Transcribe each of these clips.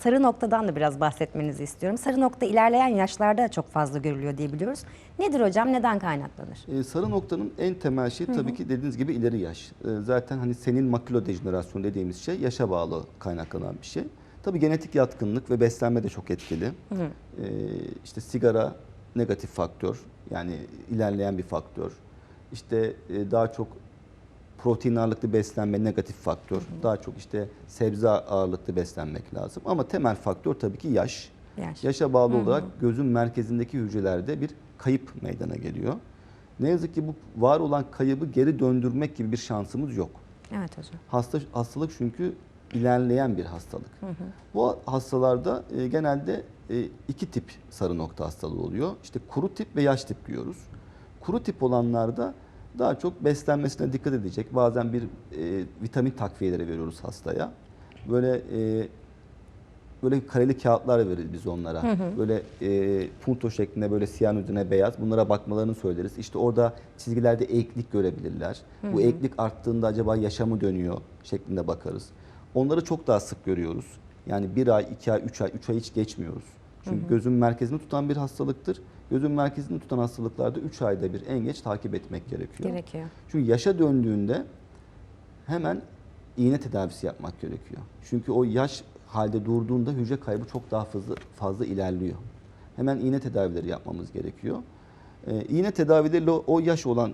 sarı noktadan da biraz bahsetmenizi istiyorum. Sarı nokta ilerleyen yaşlarda çok fazla görülüyor diye biliyoruz. Nedir hocam? Neden kaynaklanır? Ee, sarı noktanın en temel şeyi tabii ki dediğiniz gibi ileri yaş. Ee, zaten hani senil makulodejenerasyon dediğimiz şey yaşa bağlı kaynaklanan bir şey. Tabii genetik yatkınlık ve beslenme de çok etkili. Ee, işte sigara negatif faktör yani ilerleyen bir faktör. İşte e, daha çok protein ağırlıklı beslenme negatif faktör. Daha çok işte sebze ağırlıklı beslenmek lazım. Ama temel faktör tabii ki yaş. Yaş. Yaşa bağlı olarak gözün merkezindeki hücrelerde bir kayıp meydana geliyor. Ne yazık ki bu var olan kaybı geri döndürmek gibi bir şansımız yok. Evet hocam. Hasta hastalık çünkü ilerleyen bir hastalık. Bu hastalarda e, genelde e, iki tip sarı nokta hastalığı oluyor. İşte kuru tip ve yaş tip diyoruz. Kuru tip olanlarda daha çok beslenmesine dikkat edecek. Bazen bir e, vitamin takviyeleri veriyoruz hastaya. Böyle e, böyle kareli kağıtlar veririz biz onlara. Böyle e, punto şeklinde böyle siyah üzerine beyaz. Bunlara bakmalarını söyleriz. İşte orada çizgilerde eğiklik görebilirler. Bu eğiklik arttığında acaba yaşamı dönüyor şeklinde bakarız. Onları çok daha sık görüyoruz. Yani bir ay, iki ay, üç ay, üç ay hiç geçmiyoruz. Çünkü gözün merkezini tutan bir hastalıktır. Gözün merkezini tutan hastalıklarda 3 ayda bir en geç takip etmek gerekiyor. Gerekiyor. Çünkü yaşa döndüğünde hemen iğne tedavisi yapmak gerekiyor. Çünkü o yaş halde durduğunda hücre kaybı çok daha fazla fazla ilerliyor. Hemen iğne tedavileri yapmamız gerekiyor. Ee, iğne tedavileriyle o, o yaş olan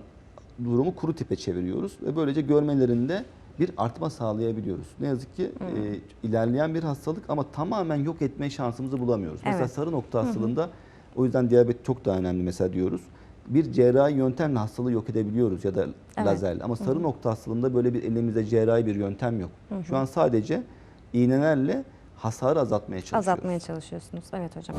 durumu kuru tipe çeviriyoruz ve böylece görmelerinde bir artma sağlayabiliyoruz. Ne yazık ki e, ilerleyen bir hastalık ama tamamen yok etme şansımızı bulamıyoruz. Mesela Evet. sarı nokta hastalığında o yüzden diyabet çok daha önemli mesela diyoruz. Bir cerrahi yöntemle hastalığı yok edebiliyoruz ya da Evet. lazerle. Ama sarı nokta hastalığında böyle bir elimizde cerrahi bir yöntem yok. Şu an sadece iğnelerle hasarı azaltmaya çalışıyoruz. Azaltmaya çalışıyorsunuz. Evet hocam.